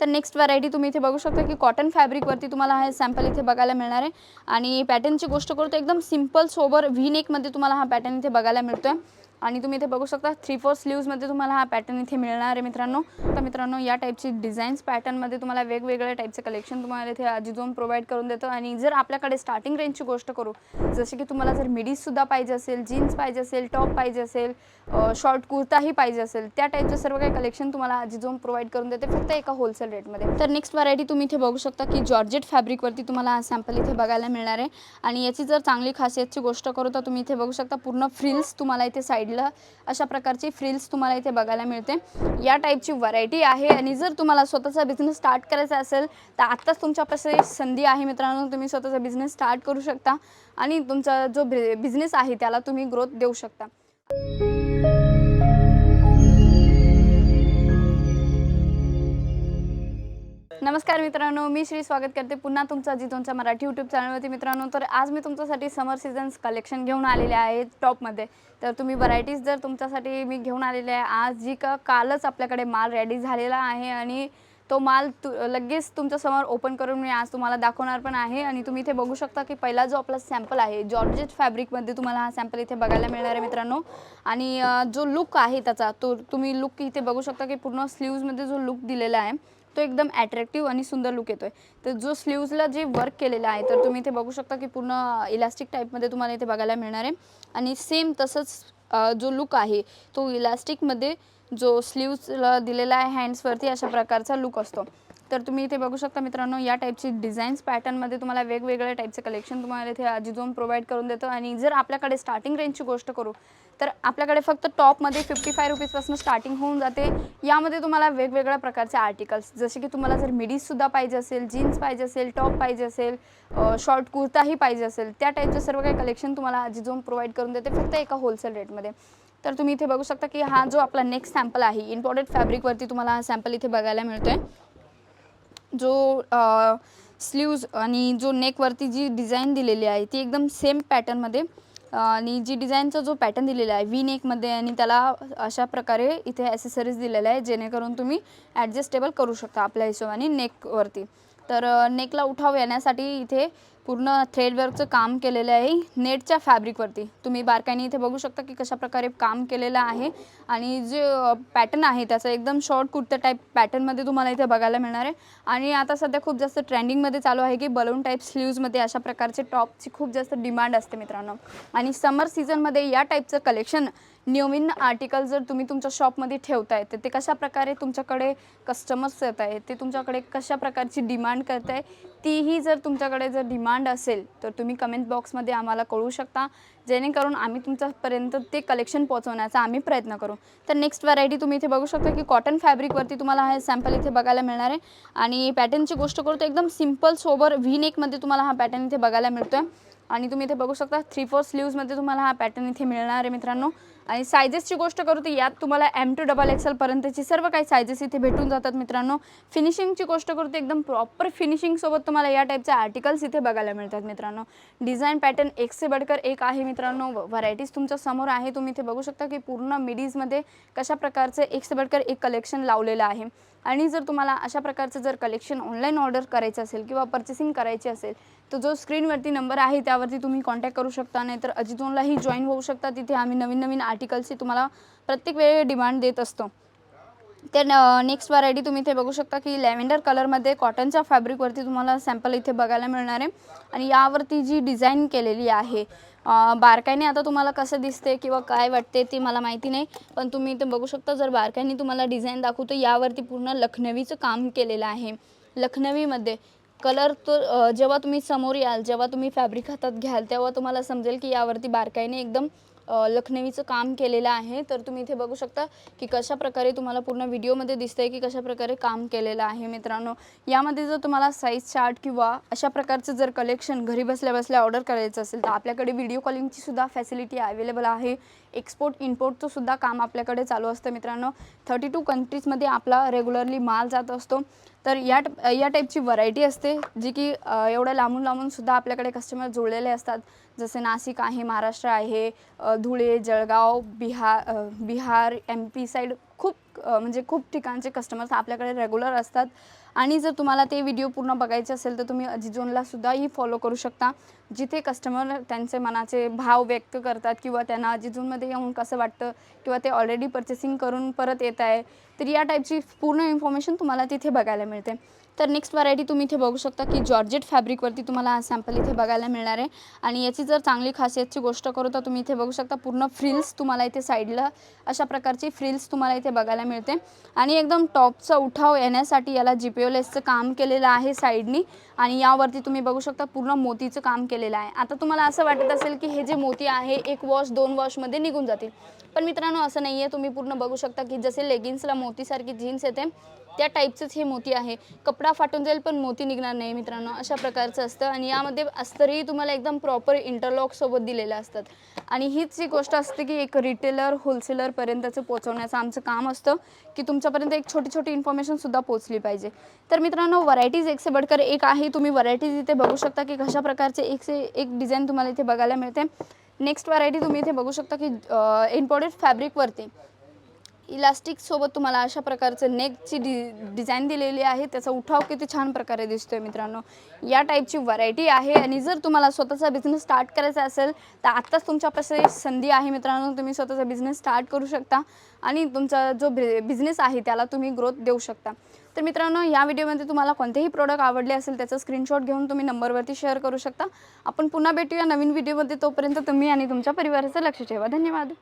तर next variety तुम्ही इथे बघू शकता की कॉटन फॅब्रिकवरती तुम्हाला हा सॅम्पल इथे बघायला मिळणार आहे. आणि पॅटर्नची गोष्ट करू तर एकदम सिंपल सोबर व्ही नेकमध्ये तुम्हाला हा पॅटर्न इथे बघायला मिळतो आहे आणि तुम्ही इथे बघू शकता थ्री फोर स्लीव्समध्ये तुम्हाला हा पॅटर्न इथे मिळणार आहे मित्रांनो. तर मित्रांनो या टाईपची डिझाईन्स पॅटर्नमध्ये तुम्हाला वेगवेगळ्या टाईपचे कलेक्शन तुम्हाला इथे अजिझोन प्रोव्हाइड करून देतो. आणि जर आपल्याकडे स्टार्टिंग रेंजची गोष्ट करू जसे की तुम्हाला जर मिडीजसुद्धा पाहिजे असेल जीन्स पाहिजे असेल टॉप पाहिजे असेल शॉर्ट कुर्ताही पाहिजे असेल त्या टाईपचं सर्व काही कलेक्शन तुम्हाला अजिझोन प्रोव्हाइड करून देते फक्त एका होलसेल रेटमध्ये तर नेक्स्ट व्हरायटी तुम्ही इथे बघू शकता की जॉर्जेट फॅब्रिकवरती तुम्हाला हा सॅम्पल इथे बघायला मिळणार आहे. आणि याची जर चांगली खासियतची गोष्ट करू तर तुम्ही इथे बघू शकता पूर्ण फ्रिल्स तुम्हाला इथे साईड साईडला अशा प्रकारची फ्रिल्स तुम्हाला इथे बघायला मिळते. या टाईपची व्हरायटी आहे आणि जर तुम्हाला स्वतःचा बिझनेस स्टार्ट करायचा असेल तर आत्ताच तुमच्यापासून संधी आहे मित्रांनो. तुम्ही स्वतःचा बिझनेस स्टार्ट करू शकता आणि तुमचा जो बिझनेस आहे त्याला तुम्ही ग्रोथ देऊ शकता. नमस्कार मित्रांनो मी श्री स्वागत करते पुन्हा तुमचं जितोनच्या मराठी यूट्यूब चॅनलवरती मित्रांनो तर आज मी तुमच्यासाठी समर सीझन्स कलेक्शन घेऊन आलेले आहे टॉपमध्ये तर तुम्ही व्हरायटीज जर तुमच्यासाठी मी घेऊन आलेले आहे आज जी का कालच आपल्याकडे माल रेडी झालेला आहे आणि तो माल तु लगेच तुमच्यासमोर ओपन करून मी आज तुम्हाला दाखवणार पण आहे. आणि तुम्ही इथे बघू शकता की पहिला जो आपला सॅम्पल आहे जॉर्जेट फॅब्रिकमध्ये तुम्हाला हा सॅम्पल इथे बघायला मिळणार आहे मित्रांनो. आणि जो लुक आहे त्याचा तो तुम्ही लुक इथे बघू शकता की पूर्ण स्लीव्जमध्ये जो लुक दिलेला आहे तो एकदम ॲट्रॅक्टिव्ह आणि सुंदर लुक येतोय. तर जो स्लीव्जला जे वर्क केलेलं आहे तर तुम्ही इथे बघू शकता की पूर्ण इलास्टिक टाईपमध्ये तुम्हाला इथे बघायला मिळणार आहे. आणि सेम तसंच जो लुक आहे तो इलास्टिकमध्ये जो स्लीव्जला दिलेला आहे हँड्सवरती अशा प्रकारचा लुक असतो. तर तुम्ही इथे बघू शकता मित्रांनो या टाईपची डिझाईन्स पॅटर्नमध्ये तुम्हाला वेगवेगळ्या टाईपचे कलेक्शन तुम्हाला इथे अजिझोन प्रोव्हाइड करून देतो. आणि जर आपल्याकडे स्टार्टिंग रेंजची गोष्ट करू तर आपल्याकडे फक्त टॉपमध्ये फिफ्टी फाय रुपीजपासून स्टार्टिंग होऊन जाते. यामध्ये तुम्हाला वेगवेगळ्या प्रकारचे आर्टिकल्स जसे की तुम्हाला जर मिडीजसुद्धा पाहिजे असेल जीन्स पाहिजे असेल टॉप पाहिजे असेल शॉर्ट कुर्ताही पाहिजे असेल त्या टाईपचं सर्व काही कलेक्शन तुम्हाला अजिझोन प्रोव्हाइड करून देते फक्त एका होलसेल रेटमध्ये तर तुम्ही इथे बघू शकता की हा जो आपला नेक्स्ट सॅम्पल आहे इम्पॉर्टेड फॅब्रिकवरती तुम्हाला हा सॅम्पल इथे बघायला मिळतो आहे जो स्लीव्ज आणि जो नेकवरती जी डिझाईन दिलेली आहे ती एकदम सेम पॅटर्नमध्ये आणि जी डिझाईनचा जो पॅटर्न दिलेला आहे वी नेकमध्ये आणि त्याला अशा प्रकारे इथे ॲसेसरीज दिलेल्या आहे जेणेकरून तुम्ही ॲडजस्टेबल करू शकता आपल्या हिशोबाने नेकवरती तर नेकला उठाव येण्यासाठी इथे पूर्ण थ्रेडवर्कचं काम केलेलं आहे नेटच्या फॅब्रिकवरती तुम्ही बारकाईने इथे बघू शकता की कशा प्रकारे काम केलेलं आहे. आणि जे पॅटर्न आहे त्याचं एकदम शॉर्ट कुर्ता टाईप पॅटर्नमध्ये तुम्हाला इथे बघायला मिळणार आहे. आणि आता सध्या खूप जास्त ट्रेंडिंगमध्ये चालू आहे की बलून टाईप स्लीव्जमध्ये अशा प्रकारचे टॉपची खूप जास्त डिमांड असते मित्रांनो. आणि समर सीझनमध्ये या टाईपचं कलेक्शन नवीन आर्टिकल जर तुम्ही तुमच्या शॉपमध्ये ठेवताय तर ते कशा प्रकारे तुमच्याकडे कस्टमर्स येत आहे ते तुमच्याकडे कशा प्रकारची डिमांड करत आहे तीही जर तुमच्याकडे जर डिमांड असेल तर तुम्ही कमेंट बॉक्समध्ये आम्हाला कळवू शकता. जेणेकरून आम्ही तुमच्यापर्यंत ते कलेक्शन पोहोचवण्याचा आम्ही प्रयत्न करू. तर नेक्स्ट व्हरायटी तुम्ही इथे बघू शकता की कॉटन फॅब्रिकवरती तुम्हाला हा सॅम्पल इथे बघायला मिळणार आहे. आणि पॅटर्नची गोष्ट करू तर एकदम सिंपल सोबर व्ही नेकमध्ये तुम्हाला हा पॅटर्न इथे बघायला मिळतोय. आणि तुम्ही इथे बघू शकता थ्री फोर स्लीव्समध्ये तुम्हाला हा पॅटर्न इथे मिळणार आहे मित्रांनो. आणि सायजेसची गोष्ट करू तर यात तुम्हाला एम टू डबल एक्सेलपर्यंतची सर्व काही सायजेस इथे भेटून जातात मित्रांनो. फिनिशिंगची गोष्ट करू तर एकदम प्रॉपर फिनिशिंगसोबत तुम्हाला या टाईपचे आर्टिकल्स इथे बघायला मिळतात मित्रांनो. डिझाईन पॅटर्न एक से बडकर एक आहे मित्रांनो. व्हरायटीज तुमच्यासमोर आहे. तुम्ही इथे बघू शकता की पूर्ण मिडीजमध्ये कशा प्रकारचे एक से बडकर एक कलेक्शन लावलेलं आहे. आणि जर तुम्हाला अशा प्रकारचं जर कलेक्शन ऑनलाईन ऑर्डर करायचं असेल किंवा पर्चेसिंग करायची असेल तर जो स्क्रीनवरती नंबर आहे त्यावरती तुम्ही कॉन्टॅक्ट करू शकता. नाहीतर अजितोनलाही जॉईन होऊ शकता. तिथे आम्ही नवीन नवीन आर्ट आर्टिकल्सची तुम्हाला प्रत्येक वेळी डिमांड देत असतो. तर नेक्स्ट व्हरायटी तुम्ही इथे बघू शकता की लॅव्हेंडर कलरमध्ये कॉटनच्या फॅब्रिकवरती तुम्हाला सॅम्पल इथे बघायला मिळणार आहे. आणि यावरती जी डिझाईन केलेली आहे uh, बारकाईने आता तुम्हाला कसं दिसते किंवा काय वाटते ते मला माहिती नाही. पण तुम्ही इथे बघू शकता जर बारकाईने तुम्हाला डिझाईन दाखवतो यावरती पूर्ण लखनवीचं काम केलेलं आहे. लखनवीमध्ये कलर तो uh, जेव्हा तुम्ही समोर याल जेव्हा तुम्ही फॅब्रिक हातात घ्याल तेव्हा तुम्हाला समजेल की यावरती बारकाईने एकदम लखनवीचं काम केलेलं आहे. तर तुम्ही इथे बघू शकता की कशा प्रकारे तुम्हाला पूर्ण व्हिडिओमध्ये दिसतंय की कशा प्रकारे काम केलेलं आहे मित्रांनो. यामध्ये जर तुम्हाला साईज चार्ट किंवा अशा प्रकारचं जर कलेक्शन घरी बसल्या बसल्या ऑर्डर करायचं असेल तर आपल्याकडे व्हिडिओ कॉलिंगची सुद्धा फॅसिलिटी अवेलेबल आहे. एक्सपोर्ट इम्पोर्टचं सुद्धा काम आपल्याकडे चालू असतं मित्रांनो. थर्टी टू कंट्रीजमध्ये आपला रेग्युलरली माल जात असतो. तर या ट- या टाईपची व्हरायटी असते जी की एवढ्या लांबून लांबून सुद्धा आपल्याकडे कस्टमर जुळलेले असतात. जसे नाशिक आहे महाराष्ट्र आहे Dhule Jalgaon Bihar Bihar M P side खूप म्हणजे खूप ठिकाणचे कस्टमर्स आपल्याकडे रेग्युलर असतात. आणि जर तुम्हाला ते व्हिडिओ पूर्ण बघायचे असेल तर तुम्ही अजिजोनला सुद्धाही फॉलो करू शकता जिथे कस्टमर त्यांचे मनाचे भाव व्यक्त करतात किंवा त्यांना अजिजोनमध्ये येऊन कसं वाटतं किंवा ते ऑलरेडी पर्चेसिंग करून परत येत आहे तर या टाईपची पूर्ण इन्फॉर्मेशन तुम्हाला तिथे बघायला मिळते. तर नेक्स्ट व्हरायटी तुम्ही इथे बघू शकता की जॉर्जेट फॅब्रिकवरती तुम्हाला हा सॅम्पल इथे बघायला मिळणार आहे. आणि याची जर चांगली खासियतची गोष्ट करू तर तुम्ही इथे बघू शकता पूर्ण फ्रिल्स तुम्हाला इथे साईडला अशा प्रकारची फ्रिल्स तुम्हाला इथे बघायला मिळते. आणि एकदम टॉपचा उठाव येण्यासाठी याला जीपीओलेसचं काम केलेलं आहे साईडनी आणि यावरती तुम्ही बघू शकता पूर्ण मोतीचं काम केलेलं आहे. आता तुम्हाला असं वाटत असेल की हे जे मोती आहे एक वॉश दोन वॉशमध्ये निघून जातील. पण मित्रांनो असं नाही आहे तुम्ही पूर्ण बघू शकता की जसे लेगिन्सला मोतीसारखी जीन्स येते त्या टाईपचंच हे मोती आहे. कपडा फाटून जाईल पण मोती निघणार नाही मित्रांनो. अशा प्रकारचं असतं आणि यामध्ये अस्तरही तुम्हाला एकदम प्रॉपर इंटरलॉकसोबत दिलेलं असतात. आणि हीच जी गोष्ट असते की एक रिटेलर होलसेलरपर्यंतचं पोचवण्याचं आमचं काम असतं की तुमच्यापर्यंत एक छोटी छोटी इन्फॉर्मेशनसुद्धा पोचली पाहिजे. तर मित्रांनो व्हरायटीज एक से बडकर एक आहे. तुम्ही व्हरायटीज इथे बघू शकता की कशा प्रकारचे एक से एक डिझाईन तुम्हाला इथे बघायला मिळते. नेक्स्ट व्हरायटी तुम्ही इथे बघू शकता की इम्पॉर्टेड फॅब्रिकवरती इलास्टिकसोबत तुम्हाला अशा प्रकारचं नेकची डि डिझाईन दिलेली आहे. त्याचा उठाव किती छान प्रकारे दिसतो आहे मित्रांनो. या टाईपची व्हरायटी आहे आणि जर तुम्हाला स्वतःचा बिझनेस स्टार्ट करायचा असेल तर आत्ताच तुमच्यापासून संधी आहे मित्रांनो. तुम्ही स्वतःचा बिझनेस स्टार्ट करू शकता आणि तुमचा जो बिझनेस आहे त्याला तुम्ही ग्रोथ देऊ शकता. तर मित्रांनो या व्हिडिओमध्ये तुम्हाला कोणतेही प्रोडक्ट आवडले असेल त्याचा स्क्रीनशॉट घेऊन तुम्ही नंबरवरती शेअर करू शकता. आपण पुन्हा भेटूया नवीन व्हिडिओमध्ये तोपर्यंत तुम्ही आणि तुमच्या परिवाराचं लक्ष ठेवा. धन्यवाद.